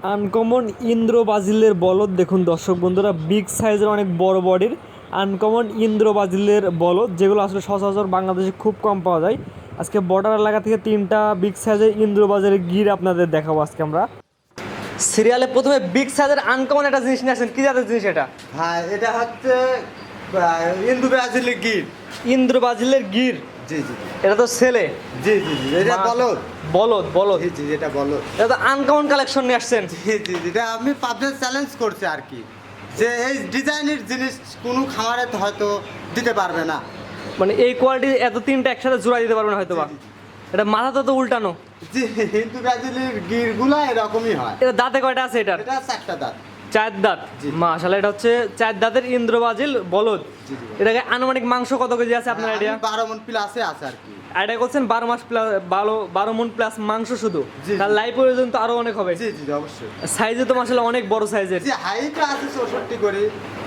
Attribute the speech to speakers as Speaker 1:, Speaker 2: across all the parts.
Speaker 1: Uncommon Indra বাজিলের বলদ দেখুন দর্শক বন্ধুরা বিগ সাইজের অনেক বড় বডির আনকমন ইন্দ্র বাজিলের বলদ যেগুলো আসলে সচরাচর বাংলাদেশে খুব কম পাওয়া যায়। আজকে বর্ডার এলাকা থেকে তিনটা বিগ সাইজের ইন্দ্র বাজারের গির আপনাদের দেখাবো আজকে আমরা। সিরিয়ালে প্রথমে বিগ সাইজের আনকমন একটা জিনিস নিয়ে আসেন কি জাতের জিনিস এটা?
Speaker 2: হ্যাঁ এটা হচ্ছে আহ, ইন্দু ব্রাজিলি গির
Speaker 1: ইন্দ্র বাজিলের গির
Speaker 2: জি জি
Speaker 1: এটা তো ছেলে।
Speaker 2: জি জি জি। এটা বলদ।
Speaker 1: বলদ বলদ।
Speaker 2: জি জি এটা বলদ।
Speaker 1: এটা তো আনকমন কালেকশন নিয়ে আসছেন।
Speaker 2: জি জি এটা আমি পাবলিক চ্যালেঞ্জ করছি আর কি। যে এই ডিজাইনের জিনিস কোনো খামারে তো হয়তো দিতে পারবে না।
Speaker 1: মানে এই কোয়ালিটি এত তিনটা একসাথে জোড়া দিতে পারবেন হয়তো বা এটা মাথা তো তো উল্টানো।
Speaker 2: জি হিন্দু ব্রাজিলের গিরগুলো এরকমই হয়।
Speaker 1: এটা দাঁতে কয়টা আছে এটার?
Speaker 2: এটা চারটা দাঁত।
Speaker 1: চার দাঁত। মাশাআল্লাহ এটা হচ্ছে চার দাঁতের ইন্দ্রবাজিল বলদ। এটাকে আনুমানিক মাংস কত কেজি আছে আপনার আইডিয়া
Speaker 2: বারো মন প্লাসে আছে আর কি।
Speaker 1: আইডিয়া করছেন বারো মাস প্লাস বারো বারো মন প্লাস মাংস শুধু। তার লাইফ প্রয়োজন তো আরও অনেক হবে।
Speaker 2: জি জি জি, অবশ্যই।
Speaker 1: সাইজে তো মাসাল্লাহ অনেক বড় সাইজের
Speaker 2: জি হাইটটা আছে চৌষট্টি করে।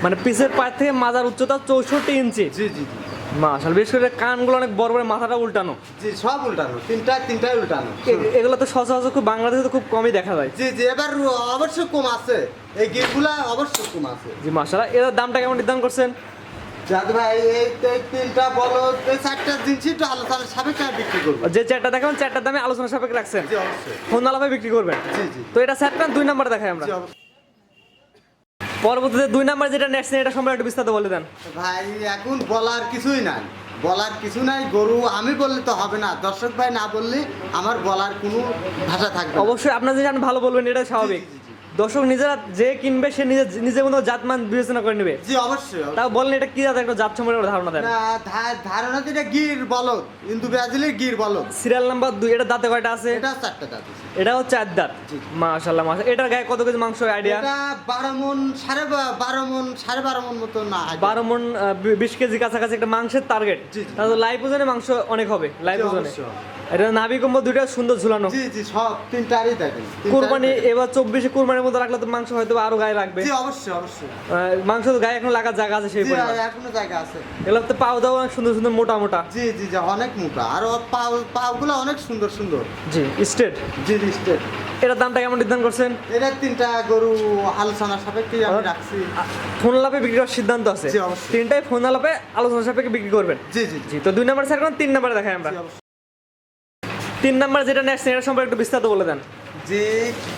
Speaker 1: মানে পিসের পায়ের থেকে মাজার উচ্চতা চৌষট্টি ইঞ্চি।
Speaker 2: জি জি জি।
Speaker 1: মাশাল বিশেষ করে কানগুলো অনেক বড় বড় মাথাটা উল্টানো।
Speaker 2: জি সব উল্টানো তিনটা তিনটাই উল্টানো।
Speaker 1: এগুলো তো সচরাচর খুব বাংলাদেশে তো খুব কমই দেখা যায়।
Speaker 2: জি জি এবার অবশ্যই কম আছে। এই গিরগুলা অবশ্যই কম আছে।
Speaker 1: জি মাশাল্লাহ এর দামটা কেমন নির্ধারণ করছেন?
Speaker 2: যাদ ভাই এই তিনটা বলো এই চারটা জিনিসই একটু আলোচনার সাপেক্ষে বিক্রি করব।
Speaker 1: যে চারটা দেখাবেন চারটার দামে আলোচনা সাপেক্ষে রাখছেন।
Speaker 2: জি অবশ্যই।
Speaker 1: ফোন আলাপে বিক্রি করবেন।
Speaker 2: জি জি।
Speaker 1: তো এটা স্যার দুই নাম্বার দেখাই আমরা। পরবর্তীতে দুই নাম্বার যেটা নেক্সট এটা সম্পর্কে একটু বিস্তারিত বলে দেন।
Speaker 2: ভাই এখন বলার কিছুই নাই। বলার কিছু নাই গরু আমি বললে তো হবে না। দর্শক ভাই না বললে আমার বলার কোনো ভাষা থাকবে
Speaker 1: অবশ্যই আপনার যদি আপনি ভালো বলবেন এটা স্বাভাবিক। দর্শক নিজেরা যে কিনবে সে নিজে নিজে কোনো জাতমান বিবেচনা করে নেবে।
Speaker 2: জি অবশ্যই
Speaker 1: তাও বলেন এটা কি জাত? একটা জাত সম্পর্কে ধারণা দেন।
Speaker 2: ধারণা তো এটা গির বলো ইন্দু ব্রাজিলের গির বলো
Speaker 1: সিরিয়াল নাম্বার দুই এটা দাঁতে কয়টা আছে?
Speaker 2: এটা চারটা দাঁত আছে।
Speaker 1: এটা হচ্ছে চার দাঁত।
Speaker 2: জি।
Speaker 1: মাশাল্লাহ মাশা এটার গায়ে কত কেজি মাংস আইডিয়া
Speaker 2: এটা বারো মন সাড়ে বা- বারো মন সাড়ে বারো মন মতো না
Speaker 1: বারো মন আহ, বি- বিশ কেজি কাছাকাছি একটা মাংসের টার্গেট। তাহলে লাইভ ওজনে মাংস অনেক হবে লাইভ ওজনে। এটা নাভি কম্বল দুইটা সুন্দর ঝুলানো।
Speaker 2: জি জি সব তিনটারই তিনটারই
Speaker 1: কোরবানি এবার চব্বিশে কোরবানির মতো রাখলে তো মাংস হয়তো আরও গায়ে লাগবে।
Speaker 2: জি অবশ্যই অবশ্যই।
Speaker 1: মাংস তো গায়ে এখন লাগার জায়গা আছে সেই পরিমাণ।
Speaker 2: এখনও জায়গা আছে।
Speaker 1: এগুলো তো পাও দাও অনেক সুন্দর সুন্দর মোটা মোটা।
Speaker 2: জি জি জি অনেক মোটা। আর পাও পাওগুলো অনেক সুন্দর সুন্দর।
Speaker 1: জি স্টেট।
Speaker 2: জি জি স্টেট।
Speaker 1: এটার দামটা কেমন নির্ধারণ করছেন?
Speaker 2: এটা তিনটা গরু আলোচনা সাপেক্ষে আমি রাখছি।
Speaker 1: ফোন আলাপে বিক্রি করার সিদ্ধান্ত আছে। তিনটাই ফোন আলাপে আলোচনা সাপেক্ষে বিক্রি করবেন।
Speaker 2: জি জি
Speaker 1: জি। তো দুই নাম্বার স্যার তিন নাম্বারে দেখাই আমরা। তিন নাম্বার যেটা নেক্সট এটা সম্পর্কে একটু বিস্তারিত বলে দেন।
Speaker 2: যে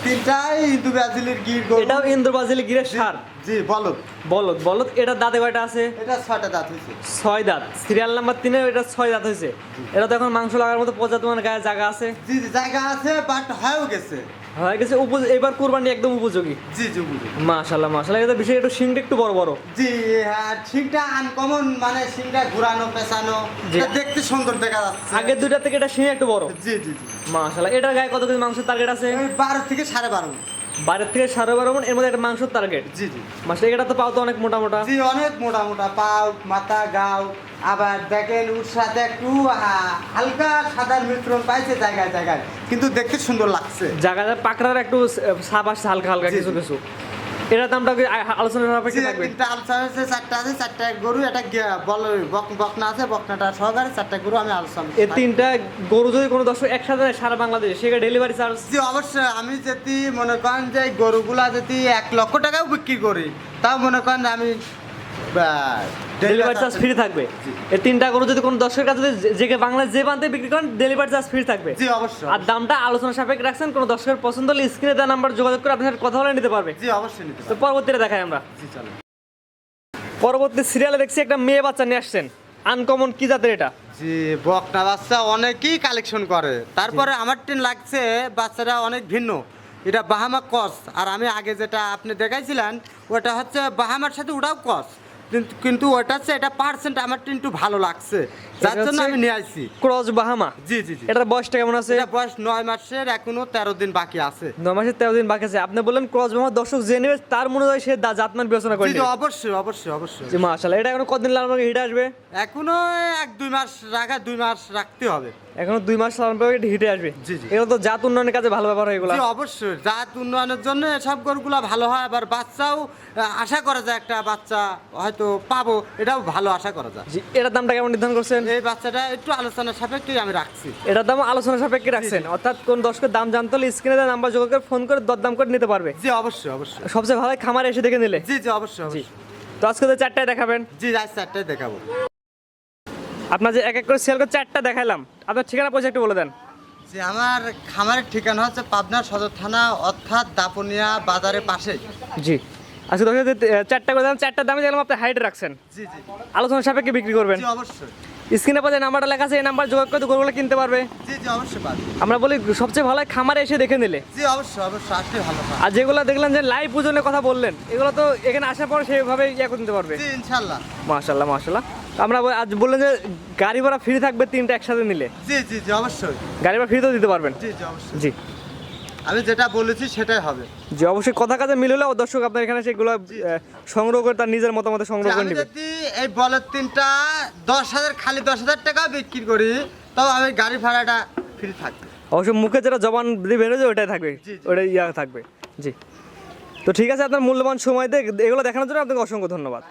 Speaker 2: তিনটাই ইন্দু ব্রাজিলের গির এটাও
Speaker 1: এটাও ব্রাজিলের গিরের
Speaker 2: জি,
Speaker 1: সার।
Speaker 2: জি বলো
Speaker 1: বলদ বলদ এটার দাঁতে কয়টা আছে?
Speaker 2: এটা ছয়টা দাঁত হয়েছে।
Speaker 1: ছয় দাঁত। সিরিয়াল নাম্বার তিনে এটা ছয় দাঁত হয়েছে। এটা তো এখন মাংস লাগার মতো পর্যাপ্ত মানে গায়ে জায়গা আছে?
Speaker 2: জি জি জায়গা আছে বাট হয়েও গেছে।
Speaker 1: হয়ে গেছে এবার কোরবানি একদম উপযোগী।
Speaker 2: জি জি বুঝি
Speaker 1: মাশাল্লাহ মাশাল্লাহ এটা বিষয় একটু শিংটা একটু বড় বড়।
Speaker 2: জি হ্যাঁ ঠিকটা আনকমন মানে সিংটা ঘুরানো পেছানো। দেখতে সুন্দর দেখা যাচ্ছে।
Speaker 1: আগের দুইটা থেকে এটা শিং একটু বড়।
Speaker 2: জি জি জি।
Speaker 1: মাশাল্লাহ এটার গায়ে কত কেজি মাংসের টার্গেট আছে?
Speaker 2: এই বারো থেকে সাড়ে বারো।
Speaker 1: বাইরের থেকে সাড়ে বারো মন এর মধ্যে একটা মাংসের টার্গেট
Speaker 2: জি জি।
Speaker 1: মাসে এটা তো পাও তো অনেক মোটা মোটা
Speaker 2: জি অনেক মোটা মোটা পাও মাথা গাও আবার দেখেন ওর সাথে একটু হালকা সাদার মিশ্রণ পাইছে জায়গায় জায়গায়। কিন্তু দেখতে সুন্দর লাগছে।
Speaker 1: জায়গায় পাকড়ার একটু সাপ আসছে হালকা হালকা কিছু কিছু। এটার দামটা কি আ- আলোচনার
Speaker 2: জি,
Speaker 1: সাপেক্ষে থাকবে?
Speaker 2: তিনটা আলোচনা আছে চারটা আছে চারটা গরু এটা গিয়া- বল বক- বকনা আছে বকনাটা সহকারে চারটা গরু আমি আলোচনা
Speaker 1: এই তিনটা গরু যদি কোনো দর্শক একসাথে সারা বাংলাদেশে সেখানে ডেলিভারি চার্জ
Speaker 2: জি অবশ্যই। আমি যদি মনে করেন যে গরুগুলা যদি এক লক্ষ টাকাও বিক্রি করি তাও মনে করেন আমি
Speaker 1: ডেলিভারি চার্জ ফ্রি থাকবে। এই তিনটা গরু যদি কোনো দর্শকের কাছে যে বাংলাদেশ যে প্রান্তে বিক্রি করেন ডেলিভারি চার্জ ফ্রি থাকবে।
Speaker 2: জি অবশ্যই
Speaker 1: আর দামটা আলোচনা সাপেক্ষে রাখছেন কোনো দর্শকের পছন্দ হলে স্ক্রিনে দেওয়া নাম্বার যোগাযোগ করে আপনার কথা বলে নিতে পারবে।
Speaker 2: জি অবশ্যই নিতে
Speaker 1: তো পরবর্তীতে দেখাই আমরা।
Speaker 2: জি চলো
Speaker 1: পরবর্তী সিরিয়ালে দেখছি একটা মেয়ে বাচ্চা নিয়ে আসছেন। আনকমন কি জাতের এটা?
Speaker 2: জি বকনা বাচ্চা অনেকেই কালেকশন করে। তারপরে আমার ট্রেন লাগছে বাচ্চাটা অনেক ভিন্ন। এটা বাহামা কস। আর আমি আগে যেটা আপনি দেখাইছিলেন ওটা হচ্ছে বাহামার সাথে ওটাও কস। কিন্তু ওটা হচ্ছে এটা পার্সেন্ট আমার একটু ভালো লাগছে। যার জন্য আমি নিয়ে আসছি।
Speaker 1: ক্রস বাহামা।
Speaker 2: জি জি জি।
Speaker 1: এটার বয়সটা কেমন আছে?
Speaker 2: এটা বয়স নয় মাসের এখনও তেরো দিন বাকি আছে।
Speaker 1: নয় মাসের তেরো দিন বাকি আছে। আপনি বললেন ক্রস বাহামা দর্শক যে নেবে তার মনে হয় সে জাতমান বিবেচনা করে
Speaker 2: অবশ্যই অবশ্যই অবশ্যই।
Speaker 1: জি মাশাআল্লাহ। এটা এখন কতদিন লাগবে হিট আসবে?
Speaker 2: এখনও এক দুই মাস রাখা দুই মাস রাখতে হবে।
Speaker 1: এখনও দুই মাস চালানোর পরে এটা হিটে আসবে। এগুলো তো জাত উন্নয়নের কাজে ভালো ব্যাপার হয় এগুলো।
Speaker 2: অবশ্যই। জাত উন্নয়নের জন্য সব গরুগুলো ভালো হয় আবার বাচ্চাও আশা করা যায় একটা বাচ্চা হয়তো পাবো এটাও ভালো আশা করা যায়।
Speaker 1: এটার দামটা কেমন নির্ধারণ করছেন?
Speaker 2: এই বাচ্চাটা একটু আলোচনার সাপেক্ষেই আমি রাখছি।
Speaker 1: এটার দাম আলোচনা সাপেক্ষে রাখছেন? অর্থাৎ কোন দর্শকের দাম জানতে হলে স্ক্রিনে দেওয়া নাম্বার যোগাযোগ করে ফোন করে দরদাম করে নিতে পারবে।
Speaker 2: জি অবশ্যই অবশ্যই।
Speaker 1: সবচেয়ে ভালো খামারে এসে দেখে নিলে।
Speaker 2: জি জি অবশ্যই
Speaker 1: জি
Speaker 2: অবশ্যই।
Speaker 1: তো আজকে তো চারটায় দেখাবেন।
Speaker 2: জি আজ চারটায় দেখাবো।
Speaker 1: আপনার যে এক এক করে সেল করে চারটা দেখাইলাম। আপনার ঠিকানা পয়সা একটু বলে দেন।
Speaker 2: যে আমার খামারের ঠিকানা হচ্ছে পাবনা সদর থানা অর্থাৎ দাপনিয়া বাজারের পাশে
Speaker 1: জি। আজকে দর্শক চারটা করে দাম চারটার দামে দেখলাম আপনি হাইট রাখছেন।
Speaker 2: জি জি
Speaker 1: আলোচনা সাপেক্ষে বিক্রি করবেন।
Speaker 2: অবশ্যই।
Speaker 1: স্ক্রিনে পাশে নাম্বারটা লেখা আছে এই নাম্বার যোগাযোগ করে গরুগুলো কিনতে পারবে।
Speaker 2: জি জি অবশ্যই পাবে
Speaker 1: আমরা বলি সবচেয়ে ভালো খামারে এসে দেখে নিলে।
Speaker 2: জি অবশ্যই অবশ্যই আসলে ভালো
Speaker 1: আর যেগুলো দেখলাম যে লাইভ ওজনের কথা বললেন এগুলো তো এখানে আসার পর সেভাবে ইয়ে করে নিতে পারবে।
Speaker 2: জি ইনশাল্লাহ।
Speaker 1: মাশাল্লাহ মাশাল্লাহ। আমরা বল- আজ বললেন যে গাড়ি ভাড়া ফ্রি থাকবে তিনটা একসাথে নিলে।
Speaker 2: জি জি জি অবশ্যই।
Speaker 1: গাড়ি ভাড়া ফ্রিতেও দিতে পারবেন?
Speaker 2: জি জি অবশ্যই।
Speaker 1: জি।
Speaker 2: আমি যেটা বলেছি সেটাই হবে।
Speaker 1: জি অবশ্যই কথা কাজে মিল হলে দর্শক আপনার এখানে সেগুলো সংগ্রহ করে তার নিজের মতামত সংগ্রহ করে
Speaker 2: আমি
Speaker 1: নেবে।
Speaker 2: যদি এই বলের তিনটা দশ হাজার খালি দশ হাজার টাকা বিক্রি করি তবে আমি গাড়ি ভাড়াটা ফ্রি থাকবে।
Speaker 1: অবশ্যই মুখে যেটা জবান দিয়ে বেরোছে ওটাই থাকবে। ওটাই ইয়া থাকবে। জি। তো ঠিক আছে আপনার মূল্যবান সময় দিয়ে এগুলো দেখানোর জন্য আপনাকে অসংখ্য ধন্যবাদ।